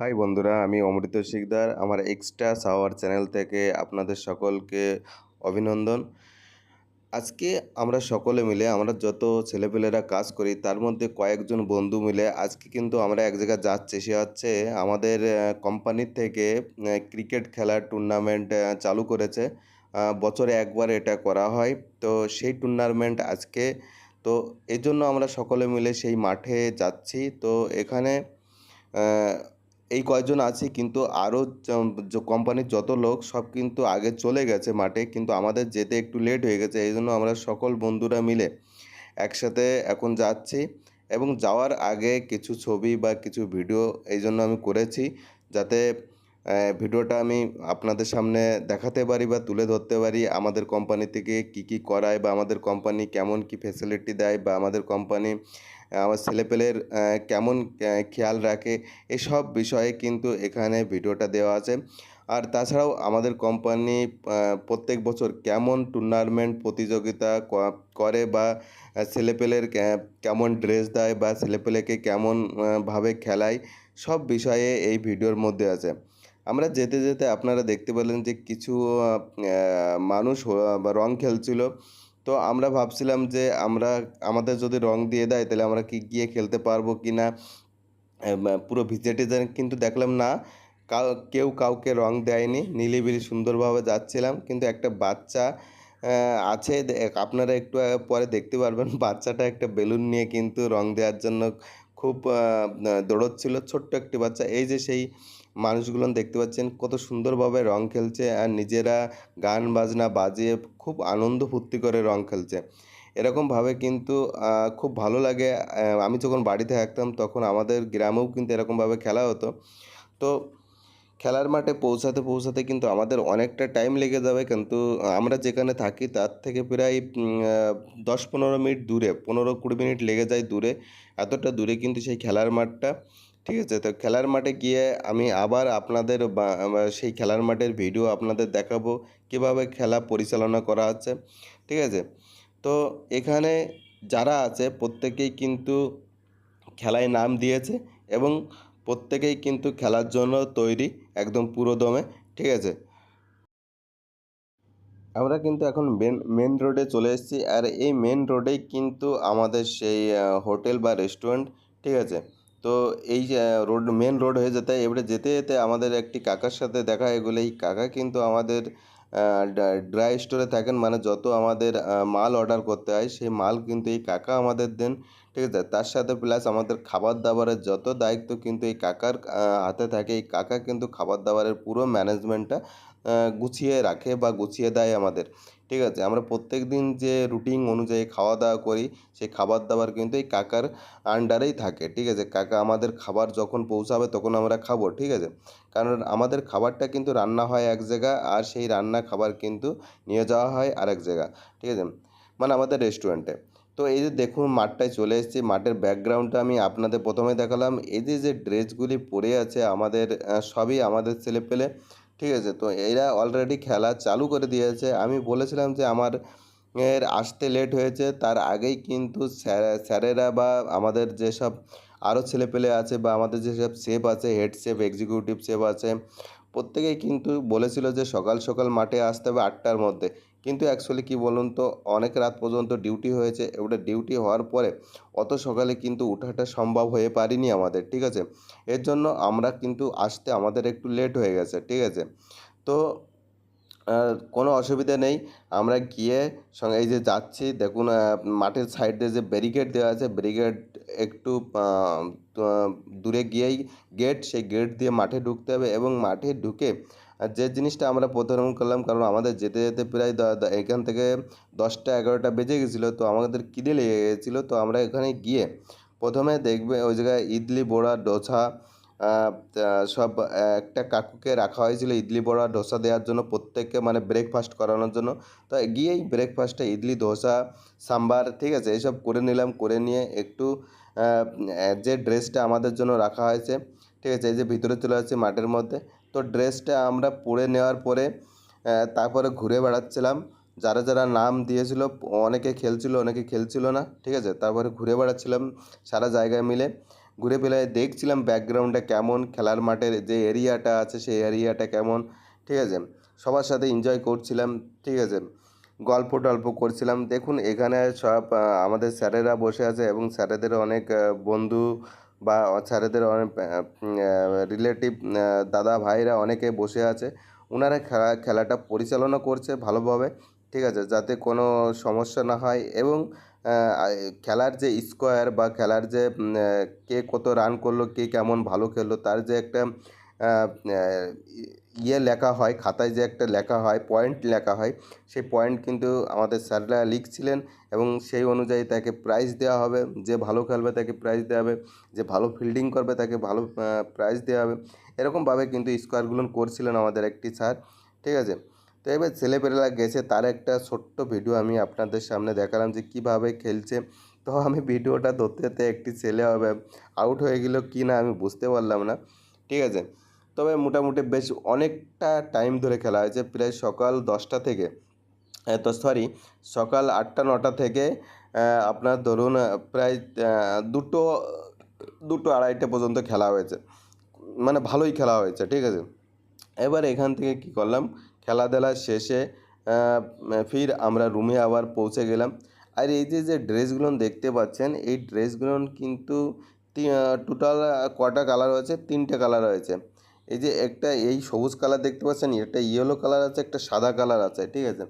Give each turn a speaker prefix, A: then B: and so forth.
A: High বন্ধুরা, আমি অমৃত শিকদার, আমার এক্সট্রা সাওয়ার চ্যানেল থেকে আপনাদের সকলকে অভিনন্দন। আজকে আমরা সকলে মিলে আমরা যত ছেলেপেলেরা কাজ করি, তার মধ্যে কয়েকজন বন্ধু মিলে আজকে কিন্তু আমরা এক জায়গায় যাচ্ছি, সে হচ্ছে আমাদের কোম্পানির থেকে ক্রিকেট খেলার টুর্নামেন্ট চালু করেছে। বছরে একবার এটা করা হয়। তো সেই টুর্নামেন্ট আজকে, তো এই জন্য আমরা সকলে মিলে সেই মাঠে যাচ্ছি। তো এখানে এই কয়জন আছি, কিন্তু আরও কোম্পানির যত লোক সব কিন্তু আগে চলে গেছে মাঠে, কিন্তু আমাদের যেতে একটু লেট হয়ে গেছে, এই জন্য আমরা সকল বন্ধুরা মিলে একসাথে এখন যাচ্ছি এবং যাওয়ার আগে কিছু ছবি বা কিছু ভিডিও এই জন্য আমি করেছি যাতে ভিডিওটা আমি আপনাদের সামনে দেখাতে পারি বা তুলে ধরতে পারি আমাদের কোম্পানি থেকে কি কি করায় বা আমাদের কোম্পানি কেমন কি ফেসিলিটি দেয় বা আমাদের কোম্পানি আমার ছেলেপেলের কেমন খেয়াল রাখে এসব বিষয়ে কিন্তু এখানে ভিডিওটা দেওয়া আছে। আর তাছাড়াও আমাদের কোম্পানি প্রত্যেক বছর কেমন টুর্নামেন্ট প্রতিযোগিতা করে বা ছেলেপেলের কেমন ড্রেস দেয় বা ছেলেপেলেকে কেমন আহ, ভাবে খেলায় সব বিষয়ে এই ভিডিওর মধ্যে আছে। আমরা যেতে যেতে আপনারা দেখতে পেলেন যে কিছু মানুষ রং খেলছিল। তো আমরা ভাবছিলাম যে আমরা, আমাদের যদি রং দিয়ে দেয়, তাহলে আমরা কি গিয়ে খেলতে পারব কি না? পুরো ভিজে টিজে কিন্তু দেখলাম না। কাউ, কেউ কাউকে রং দেয়নি। নিলিবিলি সুন্দরভাবে যাচ্ছিলাম। কিন্তু একটা বাচ্চা আছে আপনারা একটু পরে দেখতে পারবেন। বাচ্চাটা একটা বেলুন নিয়ে কিন্তু রং দেওয়ার জন্য খুব দৌড়চ্ছিল। ছোট্ট একটি বাচ্চা। এই যে সেই মানুষগুলো দেখতে পাচ্ছেন কত সুন্দরভাবে রং খেলছে আর নিজেরা গান, বাজনা বাজিয়ে খুব আনন্দ ফুর্তি করে রং খেলছে। এরকমভাবে কিন্তু খুব ভালো লাগে। আমি যখন বাড়িতে থাকতাম তখন আমাদের গ্রামেও কিন্তু এরকমভাবে খেলা হতো। তো খেলার মাঠে পৌঁছাতে পৌঁছাতে কিন্তু আমাদের অনেকটা টাইম লেগে যাবে। কিন্তু আমরা যেখানে থাকি তার থেকে প্রায় দশ পনেরো মিনিট দূরে, পনেরো কুড়ি মিনিট লেগে যায় দূরে। এতটা দূরে কিন্তু সেই খেলার মাঠটা। ঠিক আছে? তো খেলার মাঠে গিয়ে আমি আবার আপনাদের সেই খেলার মাঠের ভিডিও আপনাদের দেখাবো কীভাবে খেলা পরিচালনা করা হচ্ছে, ঠিক আছে? তো এখানে যারা আছে প্রত্যেকেই কিন্তু খেলায় নাম দিয়েছে এবং প্রত্যেকেই কিন্তু খেলার জন্য তৈরি একদম পুরো দমে, ঠিক আছে? আমরা কিন্তু এখন মেন মেন রোডে চলে এসেছি। আর এই মেন রোডেই কিন্তু আমাদের সেই হোটেল বা রেস্টুরেন্ট ঠিক আছে? তো এই রোড মেন রোড হয়ে যেতে, এবারে যেতে যেতে আমাদের একটি কাকার সাথে দেখা হয়ে গেলো। এই কাকা কিন্তু আমাদের ড্রাই স্টোরে থাকেন মানে যত আমাদের মাল অর্ডার করতে হয়, সেই মাল কিন্তু এই কাকা আমাদের দেন, ঠিক আছে? তার সাথে প্লাস আমাদের খাবার দাবারের যত দায়িত্ব কিন্তু এই কাকার হাতে থাকে। এই কাকা কিন্তু খাবার দাবারের পুরো ম্যানেজমেন্টটা গুছিয়ে রাখে বা গুছিয়ে দেয় আমাদের। ঠিক আছে? আমরা প্রত্যেক দিন যে রুটিন অনুযায়ী খাওয়া দাওয়া করি, সেই খাবার দাবার কিন্তু এই কাকার আন্ডারেই থাকে। ঠিক আছে? কাকা আমাদের খাবার যখন পৌঁছাবে তখন আমরা খাব। ঠিক আছে? কারণ আমাদের খাবারটা কিন্তু রান্না হয় এক জায়গা আর সেই রান্না খাবার কিন্তু নিয়ে যাওয়া হয় আরেক জায়গা। ঠিক আছে? মানে আমাদের রেস্টুরেন্টে তো এই যে দেখুন মাঠটায় চলে এসেছি। মাঠের ব্যাকগ্রাউন্ডটা আমি আপনাদের প্রথমে দেখালাম। এই যে যে ড্রেসগুলি পরে আছে আমাদের সবই আমাদের ছেলেপেলে ঠিক আছে, তো এরা অলরেডি খেলা চালু করে দিয়েছে। আমি বলেছিলাম যে আমার এর আসতে লেট হয়েছে, তার আগেই কিন্তু স্যার, স্যারেরা বা আমাদের যেসব আরও ছেলেপেলে আছে বা আমাদের যেসব সেফ আছে হেড সেফ এক্সিকিউটিভ সেফ আছে, প্রত্যেকেই কিন্তু বলেছিল যে সকাল সকাল মাঠে আসতে হবে আটটার মধ্যে। কিন্তু অ্যাকচুয়ালি কী বলুন তো, অনেক রাত পর্যন্ত ডিউটি হয়েছে। এবারে ডিউটি হওয়ার পরে অত সকালে কিন্তু ওঠাটা সম্ভব হয়ে পারিনি আমাদের, ঠিক আছে? এর জন্য আমরা কিন্তু আসতে আমাদের একটু লেট হয়ে গেছে, ঠিক আছে? তো কোনো অসুবিধা নেই। আমরা গিয়ে সঙ্গে এই যে যাচ্ছি, দেখুন মাঠের সাইডে যে ব্যারিকেড দেওয়া আছে ব্যারিকেড একটু দূরে গিয়েই গেট সেই গেট দিয়ে মাঠে ঢুকতে হবে এবং মাঠে ঢুকে আর যে জিনিসটা আমরা প্রথম করলাম, কারণ আমাদের যেতে যেতে প্রায় এখান থেকে দশটা এগারোটা বেজে গেছিল, তো আমাদের খিদে লেগে গেছিল, তো আমরা এখানে গিয়ে প্রথমে দেখবে ওই জায়গায় ইডলি, বড়া, ডোসা সব একটা কাকুকে রাখা হয়েছিল ইডলি, বড়া, ডোসা দেওয়ার জন্য প্রত্যেককে মানে ব্রেকফাস্ট করানোর জন্য। তো গিয়েই ব্রেকফাস্টে ইডলি ধোসা সাম্বার, ঠিক আছে, এইসব করে নিলাম, করে নিয়ে একটু যে ড্রেসটা আমাদের জন্য রাখা হয়েছে ঠিক আছে, এই যে ভিতরে চলে যাচ্ছে মাঠের মধ্যে। তো ড্রেসটা আমরা পরে নেওয়ার পরে তারপরে ঘুরে বেড়াচ্ছিলাম। যারা যারা নাম দিয়েছিল, অনেকে খেলছিল অনেকে খেলছিল না, ঠিক আছে? তারপরে ঘুরে বেড়াচ্ছিলাম সারা জায়গায় মিলে। ঘুরে ফেলে দেখছিলাম ব্যাকগ্রাউন্ডটা কেমন, খেলার মাঠের যে এরিয়াটা আছে, সেই এরিয়াটা কেমন, ঠিক আছে? সবার সাথে এনজয় করছিলাম, ঠিক আছে? গল্প টল্প করছিলাম। দেখুন, এখানে সব আমাদের স্যারেরা বসে আছে এবং স্যারেদের অনেক বন্ধু বা স্যারেদের অনেক রিলেটিভ দাদা ভাইরা অনেকে বসে আছে ওনারা খেলা, খেলাটা পরিচালনা করছে ভালোভাবে, ঠিক আছে, যাতে কোনো সমস্যা না হয় এবং খেলার যে স্কোয়ার বা খেলার যে কে কত রান করল, কে কেমন ভালো খেললো, তার যে একটা ইয়ে লেখা হয়, খাতায় যে একটা লেখা হয় পয়েন্ট লেখা হয়, সেই পয়েন্ট কিন্তু আমাদের স্যাররা লিখছিলেন এবং সেই অনুযায়ী তাকে প্রাইজ দেওয়া হবে। যে ভালো খেলবে তাকে প্রাইজ দেওয়া হবে, যে ভালো ফিল্ডিং করবে তাকে ভালো প্রাইজ দেওয়া হবে। এরকমভাবে কিন্তু স্কোয়ারগুলো করছিলেন আমাদের একটি স্যার, ঠিক আছে? তো এবার ছেলেপেলেরা গেছে, তার একটা ছোট্ট ভিডিও আমি আপনাদের সামনে দেখালাম যে কীভাবে খেলছে। তো আমি ভিডিওটা ধরতে ধরতে একটি ছেলে হবে আউট হয়ে গেল কি না আমি বুঝতে পারলাম না, ঠিক আছে? তবে মোটামুটি বেশ অনেকটা টাইম ধরে খেলা হয়েছে। প্রায় সকাল দশটা থেকে তো সরি সকাল আটটা, নটা থেকে আপনার ধরুন প্রায় দুটো দুটো আড়াইটে পর্যন্ত খেলা হয়েছে। মানে ভালোই খেলা হয়েছে, ঠিক আছে? এবার এখান থেকে কি করলাম? খেলাধুলা শেষে ফির আমরা রুমে আবার পৌঁছে গেলাম। আর এই যে যে ড্রেসগুলো দেখতে পাচ্ছেন, এই ড্রেসগুলো কিন্তু টোটাল কটা কালার হয়েছে? তিনটে কালার হয়েছে। এই যে একটা এই সবুজ কালার দেখতে পাচ্ছেন, একটা ইয়েলো কালার আছে, একটা সাদা কালার আছে, ঠিক আছে?